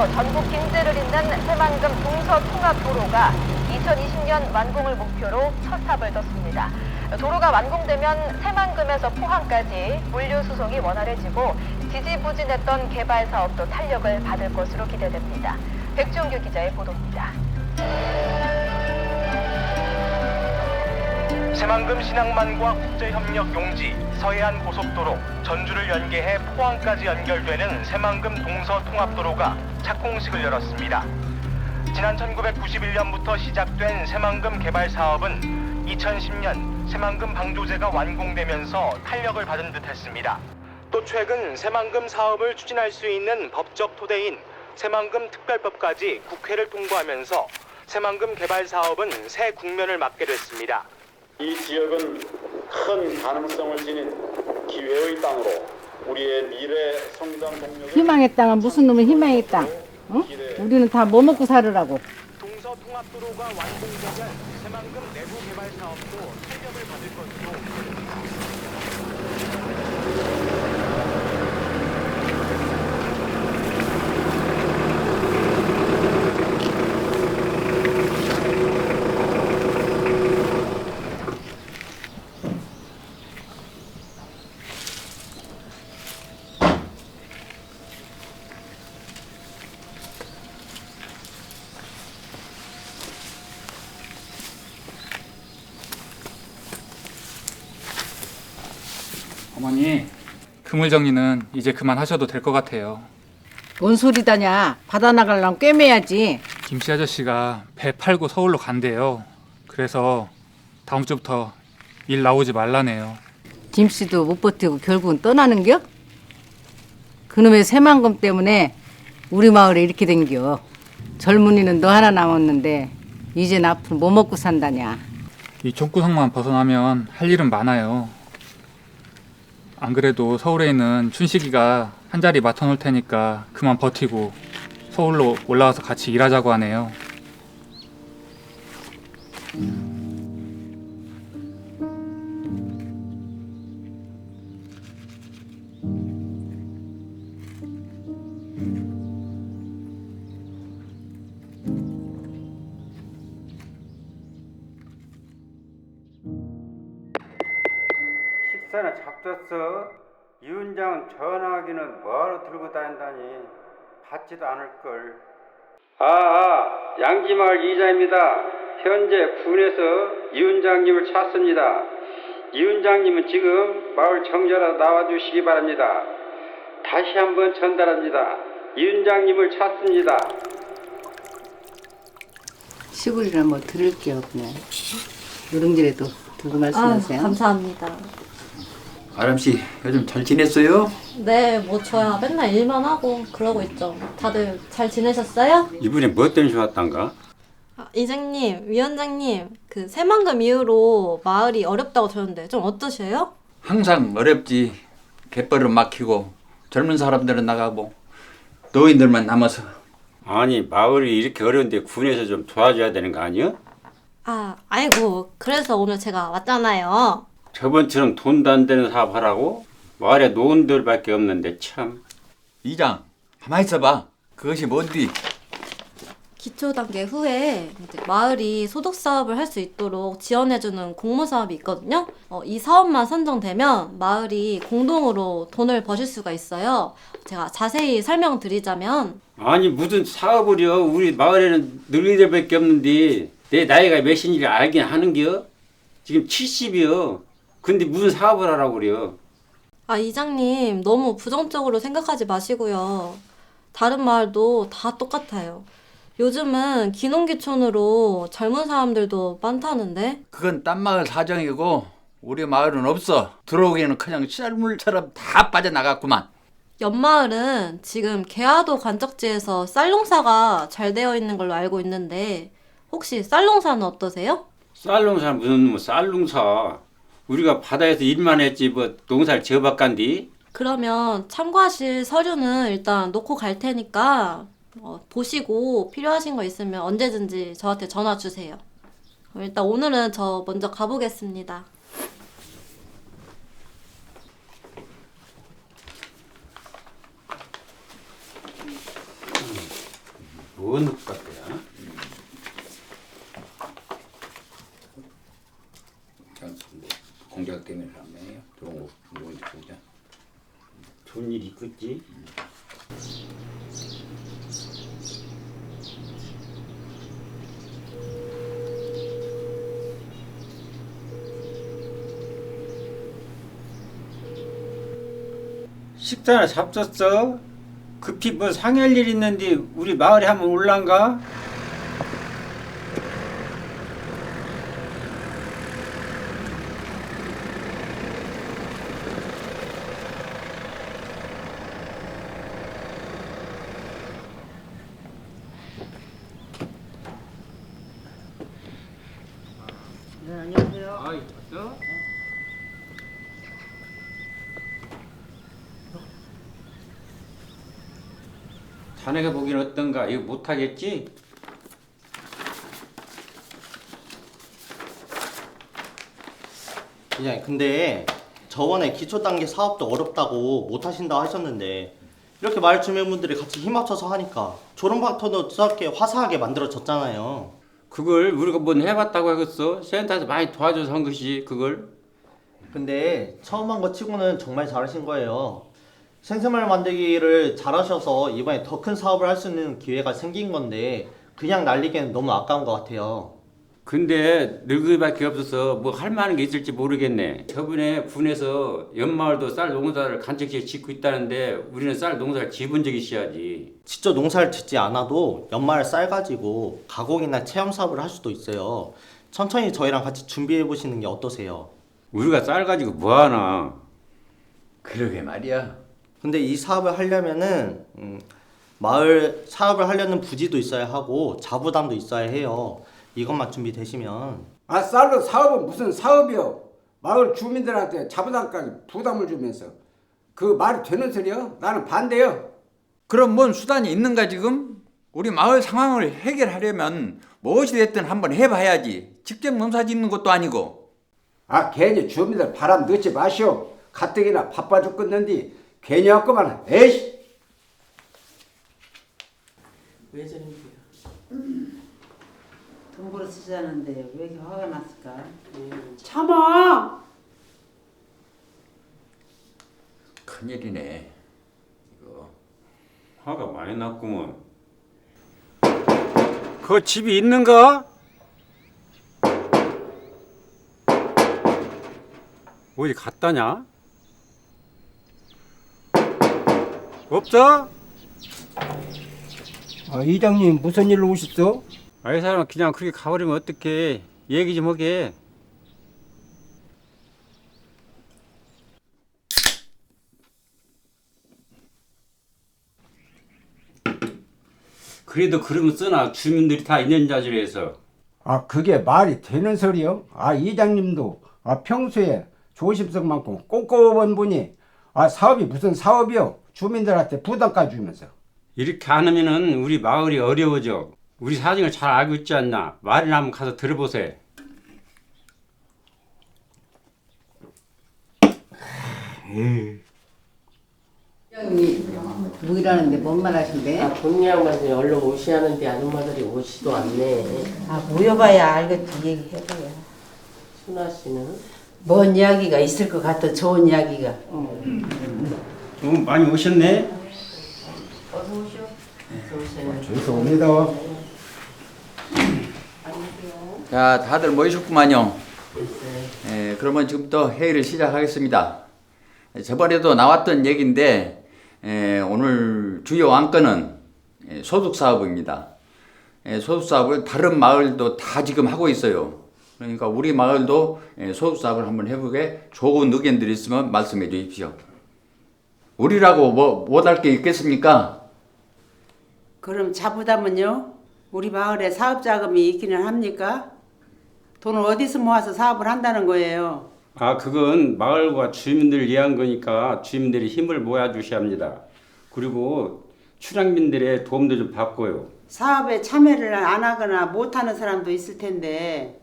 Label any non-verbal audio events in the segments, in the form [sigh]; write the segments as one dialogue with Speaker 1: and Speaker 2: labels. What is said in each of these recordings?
Speaker 1: 서울에서 전국 김제를 잇는 새만금 동서통합도로가 2020년 완공을 목표로 첫 탑을 떴습니다. 도로가 완공되면 새만금에서 포항까지 물류 수송이 원활해지고 지지부진했던 개발 사업도 탄력을 받을 것으로 기대됩니다. 백종규 기자의 보도입니다.
Speaker 2: 새만금 신항만과 국제협력 용지, 서해안 고속도로, 전주를 연계해 포항까지 연결되는 새만금 동서통합도로가 착공식을 열었습니다. 지난 1991년부터 시작된 새만금 개발 사업은 2010년 새만금 방조제가 완공되면서 탄력을 받은 듯했습니다. 또 최근 새만금 사업을 추진할 수 있는 법적 토대인 새만금 특별법까지 국회를 통과하면서 새만금 개발 사업은 새 국면을 맞게 됐습니다.
Speaker 3: 이 지역은 큰 가능성을 지닌 기회의 땅으로 우리의 미래 성장 동력을
Speaker 4: 희망의 땅은 무슨 놈의 희망의 땅? 응? 우리는 다 뭐 먹고 살으라고.
Speaker 2: 동서통합도로가 완공되면 새만금 내부 개발 사업도 탄력을 받을 것으로
Speaker 5: 어머니, 그물 정리는 이제 그만하셔도 될 것 같아요.
Speaker 4: 뭔 소리다냐? 바다 나가려면 꿰매야지.
Speaker 5: 김씨 아저씨가 배 팔고 서울로 간대요. 그래서 다음 주부터 일 나오지 말라네요.
Speaker 4: 김씨도 못 버티고 결국은 떠나는겨? 그놈의 새만금 때문에 우리 마을에 이렇게 된겨. 젊은이는 너 하나 남았는데 이젠 앞으로 뭐 먹고 산다냐?
Speaker 5: 이 총구석만 벗어나면 할 일은 많아요. 안 그래도 서울에 있는 춘식이가 한 자리 맡아놓을 테니까 그만 버티고 서울로 올라와서 같이 일하자고 하네요.
Speaker 6: 식 잡뒀어. 위원장은 전화기는 뭐하러 들고 다닌다니. 받지도 않을걸. 아, 아, 양지마을 이자입니다. 현재 군에서 위원장님을 찾습니다. 위원장님은 지금 마을 정자로 나와주시기 바랍니다. 다시 한번 전달합니다. 위원장님을 찾습니다.
Speaker 4: 시골이라 뭐 들을게요 그냥. 누룽지라도 들고
Speaker 7: 아,
Speaker 4: 말씀하세요.
Speaker 7: 감사합니다.
Speaker 8: 아람 씨 요즘 잘 지냈어요?
Speaker 7: 네, 뭐 저야 맨날 일만 하고 그러고 있죠. 다들 잘 지내셨어요?
Speaker 6: 이분이 뭐 때문에 왔단가?
Speaker 7: 아, 이장님, 위원장님, 그 새만금 이후로 마을이 어렵다고 들었는데 좀 어떠세요?
Speaker 8: 항상 어렵지. 갯벌은 막히고 젊은 사람들은 나가고 노인들만 남아서
Speaker 6: 아니 마을이 이렇게 어려운데 군에서 좀 도와줘야 되는 거 아니야?
Speaker 7: 아, 아이고, 그래서 오늘 제가 왔잖아요.
Speaker 6: 저번처럼 돈도 안 되는 사업 하라고? 마을에 노인들밖에 없는데 참
Speaker 8: 이장 가만히 있어봐. 그것이 뭔디?
Speaker 7: 기초 단계 후에 이제 마을이 소득 사업을 할 수 있도록 지원해주는 공모 사업이 있거든요. 어, 이 사업만 선정되면 마을이 공동으로 돈을 버실 수가 있어요. 제가 자세히 설명드리자면
Speaker 6: 아니 무슨 사업을요 우리 마을에는 늙은이들밖에 없는데 내 나이가 몇인지 알긴 하는겨 지금 70이요 근데 무슨 사업을 하라고 그래요
Speaker 7: 아, 이장님, 너무 부정적으로 생각하지 마시고요. 다른 마을도 다 똑같아요. 요즘은 기농기촌으로 젊은 사람들도 많다는데?
Speaker 8: 그건 딴 마을 사정이고 우리 마을은 없어. 들어오기에는 그냥 쌀물처럼 다 빠져나갔구만.
Speaker 7: 옆마을은 지금 개화도 관적지에서 쌀농사가 잘 되어 있는 걸로 알고 있는데, 혹시 쌀농사는 어떠세요?
Speaker 6: 쌀농사 무슨 뭐 쌀농사 우리가 바다에서 일만 했지 뭐 농사를 지어봤간디
Speaker 7: 그러면 참고하실 서류는 일단 놓고 갈 테니까, 어, 보시고 필요하신 거 있으면 언제든지 저한테 전화 주세요. 그럼 일단 오늘은 저 먼저 가보겠습니다.
Speaker 6: 뭐 같아요?
Speaker 8: 공작 때문에 그러네요. 들어온 거 누군지 보자.
Speaker 6: 있겠지? 식사나 잡섰어? 급히 뭐 상할 일 있는데 우리 마을에 한번 올란가? 자네가 보기엔 어떤가? 이거 못하겠지?
Speaker 9: 그냥 근데 저번에 기초 단계 사업도 어렵다고 못 하신다고 하셨는데 이렇게 마을 주민분들이 같이 힘합쳐서 하니까 조롱박터도 저렇게 화사하게 만들어졌잖아요.
Speaker 6: 그걸 우리가 뭔 해봤다고 하겠어? 센터에서 많이 도와줘서 한 것이 그걸
Speaker 9: 근데 처음 한 거 치고는 정말 잘하신 거예요. 생생마을 만들기를 잘하셔서 이번에 더 큰 사업을 할 수 있는 기회가 생긴 건데 그냥 날리기에는 너무 아까운 것 같아요.
Speaker 6: 근데 늙은이밖에 없어서 뭐 할 만한 게 있을지 모르겠네. 저번에 군에서 연마을도 쌀 농사를 간척지에 짓고 있다는데 우리는 쌀 농사를 지은 적이 있어야지.
Speaker 9: 직접 농사를 짓지 않아도 연말에 쌀 가지고 가공이나 체험 사업을 할 수도 있어요. 천천히 저희랑 같이 준비해 보시는 게 어떠세요?
Speaker 6: 우리가 쌀 가지고 뭐 하나?
Speaker 8: 그러게 말이야.
Speaker 9: 근데 이 사업을 하려면은 음, 마을 사업을 하려는 부지도 있어야 하고 자부담도 있어야 해요. 이것만 준비되시면
Speaker 10: 아 쌀로 사업은 무슨 사업이요? 마을 주민들한테 자부담까지 부담을 주면서 그 말이 되는 소리요? 나는 반대요.
Speaker 8: 그럼 뭔 수단이 있는가 지금? 우리 마을 상황을 해결하려면 무엇이 됐든 한번 해봐야지. 직접 농사 짓는 것도 아니고.
Speaker 10: 아 괜히 주민들 바람 넣지 마시오. 가뜩이나 바빠 죽겠는데 괜히 왔구만. 에이씨.
Speaker 11: 왜 저런데요? 돈 벌어 쓰자는데 왜 이렇게 화가 났을까?
Speaker 10: 참아.
Speaker 8: 큰일이네. 이거.
Speaker 6: 화가 많이 났구먼. 그 집이 있는가? 어디 갔다냐? 없어?
Speaker 10: 아, 이장님 무슨 일로 오셨어?
Speaker 6: 아 이 사람 그냥 그렇게 가버리면 어떡해 얘기 좀 하게 그래도 그러면 쓰나 주민들이 다 있는 자질에서
Speaker 10: 아 그게 말이 되는 소리요? 아 이장님도 아 평소에 조심성 많고 꼼꼼한 분이 아 사업이 무슨 사업이요? 주민들한테 부담까지 주면서
Speaker 6: 이렇게 안 하면은 우리 마을이 어려워져 우리 사정을 잘 알고 있지 않나 말이나 한번 가서 들어보세
Speaker 4: 형이 무일하는데 뭔 말 하신대?
Speaker 11: 아, 본 양반이 얼른 오시하는데 아줌마들이 오지도 않네. 아, 모여봐야 알겠지, 얘기해봐야. 순아 씨는? 뭔 이야기가 있을 것 같아, 좋은 이야기가.
Speaker 6: 좀 많이 오셨네
Speaker 11: 어서 오시오. 어서 오세요.
Speaker 10: 옵니다.
Speaker 8: 자, 다들 모이셨구만요. 예, 그러면 지금부터 회의를 시작하겠습니다. 예, 저번에도 나왔던 얘기인데 예, 오늘 주요 안건은 예, 소득 사업입니다. 예, 소득 사업을 다른 마을도 다 지금 하고 있어요. 그러니까 우리 마을도 예, 소득 사업을 한번 해보게 좋은 의견들이 있으면 말씀해 주십시오. 우리라고 뭐 못할 게 있겠습니까?
Speaker 11: 그럼 자부담은요? 우리 마을에 사업 자금이 있기는 합니까? 돈을 어디서 모아서 사업을 한다는 거예요?
Speaker 6: 아 그건 마을과 주민들을 위한 거니까 주민들이 힘을 모아 주셔야 합니다 그리고 출향민들의 도움도 좀 받고요
Speaker 11: 사업에 참여를 안 하거나 못 하는 사람도 있을 텐데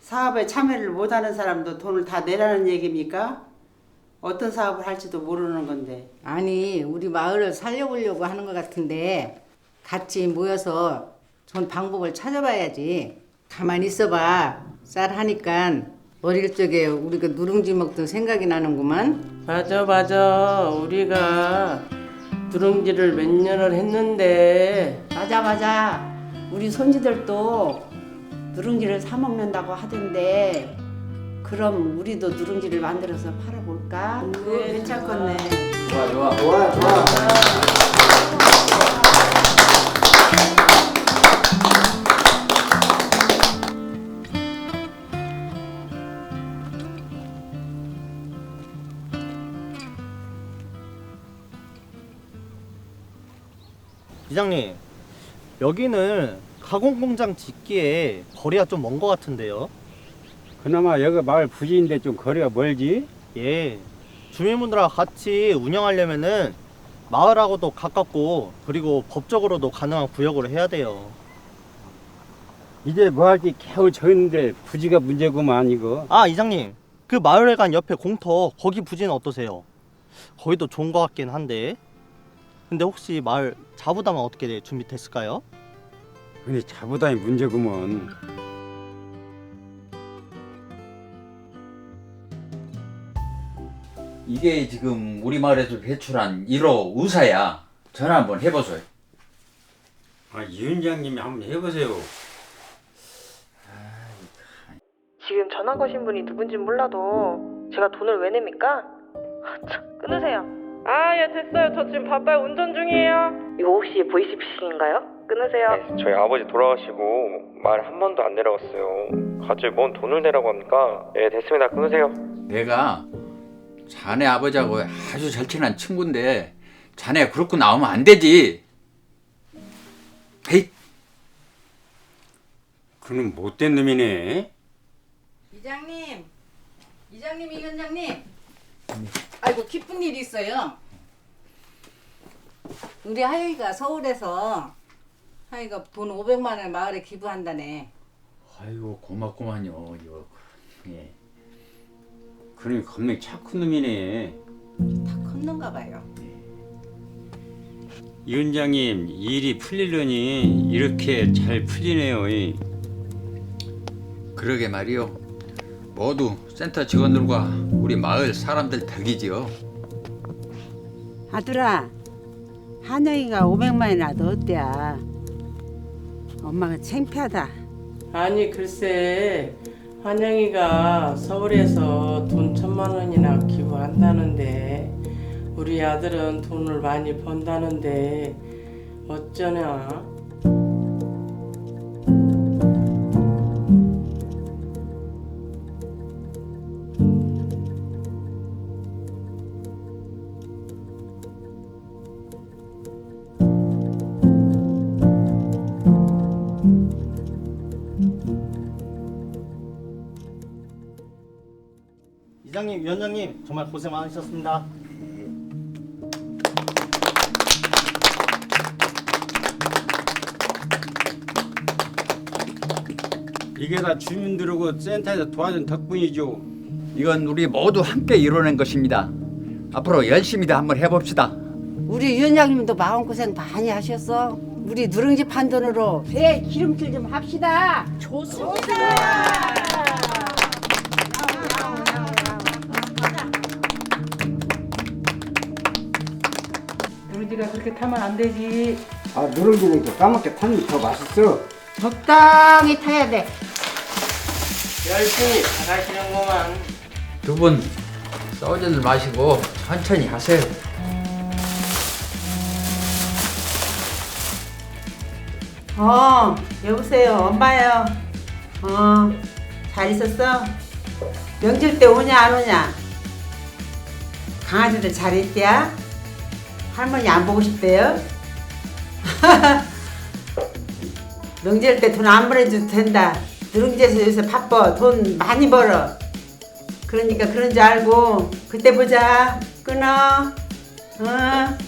Speaker 11: 사업에 참여를 못 하는 사람도 돈을 다 내라는 얘기입니까? 어떤 사업을 할지도 모르는 건데.
Speaker 4: 아니 우리 마을을 살려보려고 하는 것 같은데 같이 모여서 좋은 방법을 찾아봐야지. 가만히 있어봐. 쌀 하니까 어릴 적에 우리가 누룽지 먹던 생각이 나는구만.
Speaker 11: 맞아 맞아 우리가 누룽지를 몇 년을 했는데
Speaker 12: 맞아 맞아 우리 손지들도 누룽지를 사 먹는다고 하던데 그럼 우리도 누룽지를 만들어서 팔아볼까? 그래 괜찮겠네
Speaker 8: 좋아 좋아.
Speaker 10: 좋아 좋아.
Speaker 9: 이장님 여기는 가공 공장 짓기에 거리가 좀 먼 것 같은데요.
Speaker 10: 그나마 여기 마을 부지인데 좀 거리가 멀지?
Speaker 9: 예. 주민분들하고 같이 운영하려면은 마을하고도 가깝고 그리고 법적으로도 가능한 구역으로 해야 돼요.
Speaker 10: 이제 뭐 할지 겨우 져 있는데 부지가 문제구만 이거.
Speaker 9: 아 이장님 그 마을회관 옆에 공터 거기 부지는 어떠세요? 거기도 좋은 것 같긴 한데 근데 혹시 마을 자부담은 어떻게 준비됐을까요?
Speaker 10: 근데 자부담이 문제구먼.
Speaker 8: 이게 지금 우리 마을에서 배출한 1호 우사야. 전화 한번 해보세요.
Speaker 6: 아, 이 위원장님이 한번 해보세요.
Speaker 1: 지금 전화 거신 분이 누군지 몰라도 제가 돈을 왜 냅니까? 아, 참, 끊으세요. 아, 예, 됐어요. 저 지금 바빠요. 운전 중이에요. 이거 혹시 보이스피싱인가요? 끊으세요.
Speaker 13: 네, 저희 아버지 돌아가시고 말 한 번도 안 내려갔어요. 갑자기 뭔 돈을 내라고 합니까? 예, 됐습니다. 끊으세요.
Speaker 8: 내가 자네 아버지하고 아주 절친한 친구인데 자네 그렇게 나오면 안 되지. 에이,
Speaker 6: 그는 못된 놈이네.
Speaker 4: 이장님, 이장님, 이원장님. 아이고 기쁜 일이 있어요. 우리 하영이가 서울에서 하영이가 돈 500만 원 마을에 기부한다네.
Speaker 8: 아이고 고맙구만요. 이거. 예.
Speaker 6: 그는 겁나 착한 놈이네.
Speaker 4: 다 컸는가 봐요.
Speaker 6: 이 위원장님 일이 풀리려니 이렇게 잘 풀리네요. 이.
Speaker 8: 그러게 말이요. 모두 센터 직원들과 우리 마을 사람들 덕이지요.
Speaker 12: 아들아 한영이가 500만 원이나 더 어때야 엄마가 창피하다
Speaker 11: 아니 글쎄 환영이가 서울에서 돈 천만 원이나 기부한다는데 우리 아들은 돈을 많이 번다는데 어쩌냐
Speaker 9: 정말 고생 많으셨습니다.
Speaker 10: 이게 다 주민들하고 센터에서 도와준 덕분이죠.
Speaker 8: 이건 우리 모두 함께 이뤄낸 것입니다. 앞으로 열심히 더 한번 해봅시다.
Speaker 12: 우리 위원장님도 마음고생 많이 하셨어 우리 누룽지 판 돈으로 배 기름칠 좀 합시다 좋습니다
Speaker 11: 그렇게 타면 안 되지
Speaker 10: 아 누룽지는 또 까맣게 타는 게더 맛있어.
Speaker 12: 적당히 타야 돼
Speaker 11: 열심히 잘하시는구만
Speaker 8: 두분 싸우지들 마시고 천천히 하세요.
Speaker 12: 어, 여보세요, 엄마요. 어, 잘 있었어? 명절 때 오냐, 안 오냐? 강아지들 잘 있대야? 할머니 안 보고 싶대요? [laughs] 명절 때 돈 안 보내줘도 된다. 누룽지에서 요새 바빠. 돈 많이 벌어. 그러니까 그런 줄 알고, 그때 보자. 끊어. 어.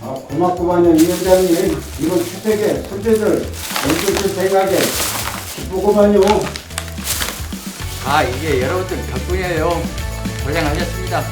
Speaker 10: 아 고맙구만요 위원장님. 이번 추석에 손주들 연습을 생각에 기쁘구만요.
Speaker 8: 아 이게 여러분들 덕분이에요. 고생하셨습니다.